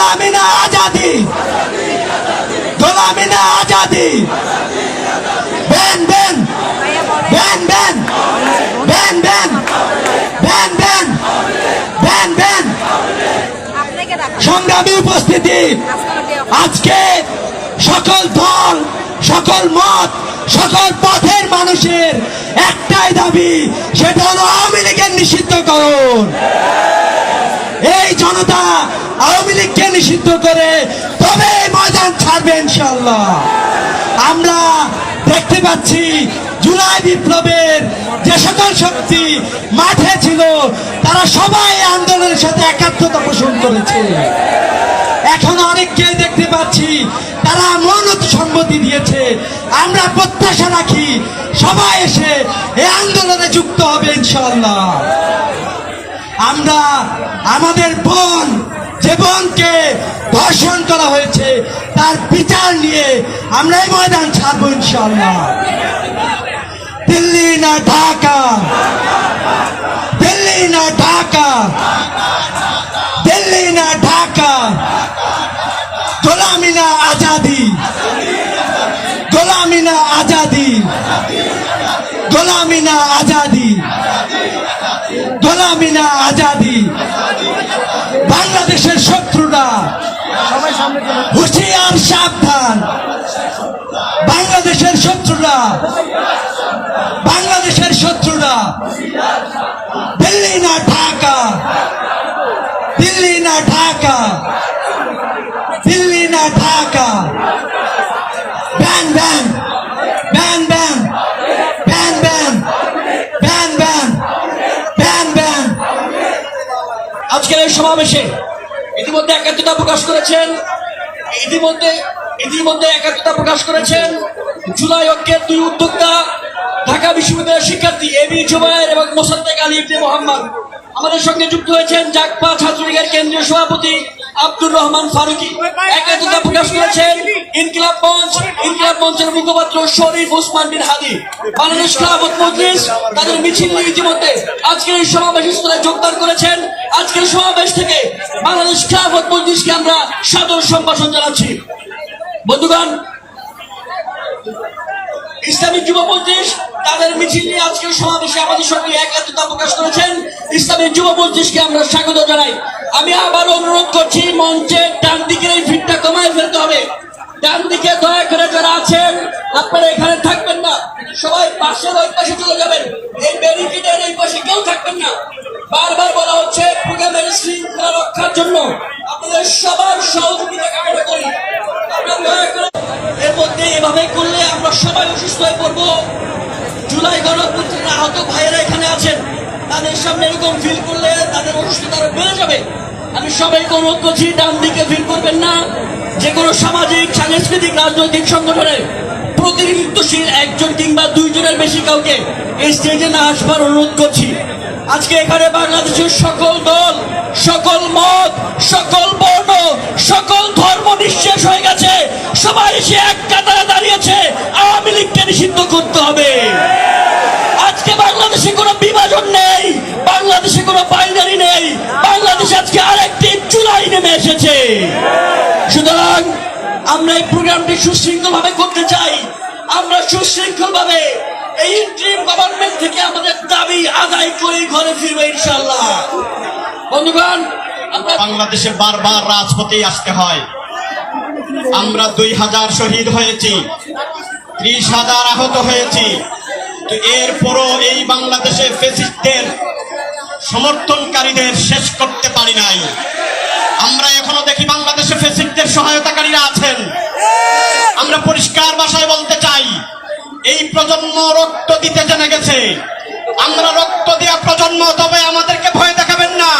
গোলামি না Azadi Azadi. Ben Ben. Ben সংগ্রামী উপস্থিতি। আজকে সকল দল, সকল মত, সকল পথের মানুষের একটাই দাবি, সেটা হলো আওয়ামী লীগের নিষিদ্ধ করুন এই জনতা আওয়ামী লীগকে নিষিদ্ধ করে তবে ময়দান ছাড়বে ইনশাল্লাহ আমরা দেখতে পাচ্ছি জুলাই বিপ্লবের যে সকল শক্তি মাঠে ছিল, তারা সবাই আন্দোলনের সাথে একাত্মতা পোষণ করেছে। এখন অনেককে দেখতে পাচ্ছি, তারা মনত সম্মতি দিয়েছে। আমরা প্রত্যাশা রাখি সবাই এসে এই আন্দোলনে যুক্ত হবে ইনশাল্লাহ আমরা আমাদের বোন যে বোনকে ধর্ষণ করা হয়েছে, তার বিচার নিয়ে আমরা এই ময়দান ছাড়বো ইনশাল্লাহ দিল্লি না ঢাকা। দিল্লি না ঢাকা। দিল্লি না ঢাকা। গোলামি না আজাদি। গোলামি না আজাদি। গোলামি না আজাদি। গোলামি না আজাদি। বাংলাদেশের শত্রুরা। হুশিয়ার সাবধান। বাংলাদেশের শত্রুরা। বাংলাদেশের শত্রুরা। দিল্লি না ঢাকা। দিল্লি না ঢাকা। দিল্লি না ঢাকা। ব্যান ব্যান ব্যান ব্যান ব্যান ব্যান ব্যান ব্যান ব্যান ব্যান আজকের এই সমাবেশে ইতিমধ্যে একাত্মতা প্রকাশ করেছেন। ইতিমধ্যে ইতিমধ্যে একাত্মতা প্রকাশ করেছেন জুলাই ঐক্যের দুই উদ্যোক্তা, ঢাকা বিশ্ববিদ্যালয়ের শিক্ষার্থী এ বি জুবায়ের এবং মোসাদ্দেক আলী ইবনে মোহাম্মদ। আমাদের সঙ্গে যুক্ত হয়েছেন জাকপা ছাত্রলীগের কেন্দ্রীয় সভাপতি আব্দুর রহমান ফারুকি একাত্মতা প্রকাশ করেছেন ইনকিলাব মঞ্চ ইনকিলাব মঞ্চের মুখপাত্র শরীফ ওসমান বিন হাদি। বাংলাদেশ খেলাফত মজলিস তাদের মিছিল নিয়ে ইতিমধ্যে আজকের এই সমাবেশ স্থলে যোগদান করেছেন। আজকের সমাবেশ থেকে বাংলাদেশ খেলাফত মজলিসকে আমরা সাদর সম্ভাষণ জানাচ্ছি। বন্ধুগণ ইসলামিক যুব মজলিস তাদের মিছিল নিয়ে আজকের সমাবেশে আমাদের সঙ্গে একাত্মতা প্রকাশ করেছেন। ইসলামিক যুব মজলিসকে আমরা স্বাগত জানাই। আমি আবার অনুরোধ করছি, মঞ্চে ডান দিকের এই ভিড়টা কমায় ফেলতে হবে। ডান দিকে দয়া করে যারা আছেন, আপনারা এখানে থাকবেন না। সবাই পাশের ওই পাশে চলে যাবেন। এই ব্যারিকেডের এই পাশে কেউ থাকবেন না। বারবার বলা হচ্ছে, প্রোগ্রামের শৃঙ্খলা রক্ষার জন্য আপনাদের সবার সহযোগিতা কামনা করি। আপনারা দয়া করে এর মধ্যে এভাবে করলে আমরা সবাই অসুস্থ হয়ে পড়ব। জুলাই গণপুত্রের আহত ভাইয়েরা এখানে আছেন। তাদের সামনে এরকম ফিল করলে তাদের অসুস্থতা আরও বেড়ে যাবে। আমি সবাইকে অনুরোধ করছি, ডান দিকে ফিল করবেন না। যে কোনো সামাজিক, সাংস্কৃতিক, রাজনৈতিক সংগঠনের প্রতিনিধিত্বশীল একজন কিংবা দুইজনের বেশি কাউকে এই স্টেজে না আসবার অনুরোধ করছি। আজকে এখানে বাংলাদেশের সকল দল, সকল মত, সকল বর্ণ, সকল ধর্ম নিঃশেষ হয়ে গেছে। সবাই সে এক কাতারে দাঁড়িয়েছে। আওয়ামী লীগকে নিষিদ্ধ করতে হবে। আজকে বাংলাদেশে কোনো নেই বাংলাদেশে কোনো বাইনারি নেই। বাংলাদেশ আজকে আরেকটি জুলাই নেমে এসেছে। সুতরাং আমরা এই প্রোগ্রামটি সুশৃঙ্খল ভাবে করতে চাই। আমরা সুশৃঙ্খল ভাবে এই ইন্টারিম গভর্নমেন্ট থেকে আমাদের দাবি আদায় করে ঘরে ফিরবো ইনশাল্লাহ বন্ধুগণ বাংলাদেশে বারবার রাজপথে আসতে হয়। আমরা দুই হাজার শহীদ হয়েছি, ত্রিশ হাজার আহত হয়েছি। তো এরপরও এই বাংলাদেশে ফেসিস্টদের সমর্থনকারীদের শেষ করতে পারি নাই। আমরা এখনও দেখি বাংলাদেশে ফেসিকদের সহায়তাকারীরা আছেন। আমরা পরিষ্কার ভাষায় বলতে চাই, এই প্রজন্ম রক্ত দিতে জেনে গেছে। আমরা রক্ত দেওয়া প্রজন্ম, তবে আমাদেরকে ভয় দেখাবেন না।